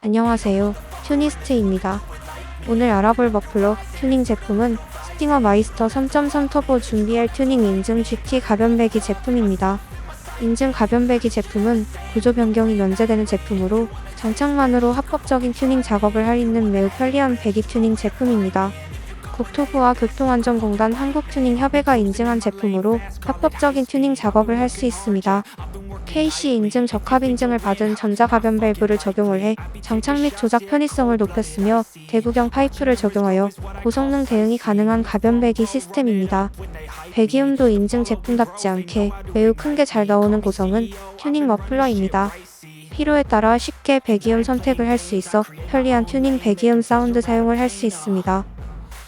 안녕하세요. 튜니스트입니다. 오늘 알아볼 머플러 튜닝 제품은 스팅어 마이스터 3.3 터보 준비할 튜닝 인증 GT 가변배기 제품입니다. 인증 가변배기 제품은 구조 변경이 면제되는 제품으로 장착만으로 합법적인 튜닝 작업을 할 있는 매우 편리한 배기 튜닝 제품입니다. 국토부와 교통안전공단 한국튜닝협회가 인증한 제품으로 합법적인 튜닝 작업을 할 수 있습니다. KC 인증 적합 인증을 받은 전자가변 밸브를 적용을 해 장착 및 조작 편의성을 높였으며 대구경 파이프를 적용하여 고성능 대응이 가능한 가변 배기 시스템입니다. 배기음도 인증 제품답지 않게 매우 큰 게 잘 나오는 고성은 튜닝 머플러입니다. 필요에 따라 쉽게 배기음 선택을 할 수 있어 편리한 튜닝 배기음 사운드 사용을 할 수 있습니다.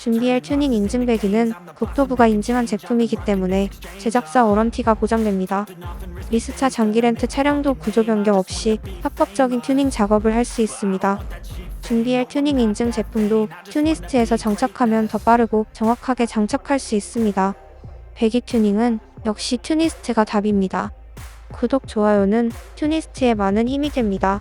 준비할 튜닝 인증 배기는 국토부가 인증한 제품이기 때문에 제작사 워런티가 보장됩니다. 리스차 장기 렌트 차량도 구조 변경 없이 합법적인 튜닝 작업을 할 수 있습니다. 준비할 튜닝 인증 제품도 튜니스트에서 장착하면 더 빠르고 정확하게 장착할 수 있습니다. 배기 튜닝은 역시 튜니스트가 답입니다. 구독, 좋아요는 튜니스트에 많은 힘이 됩니다.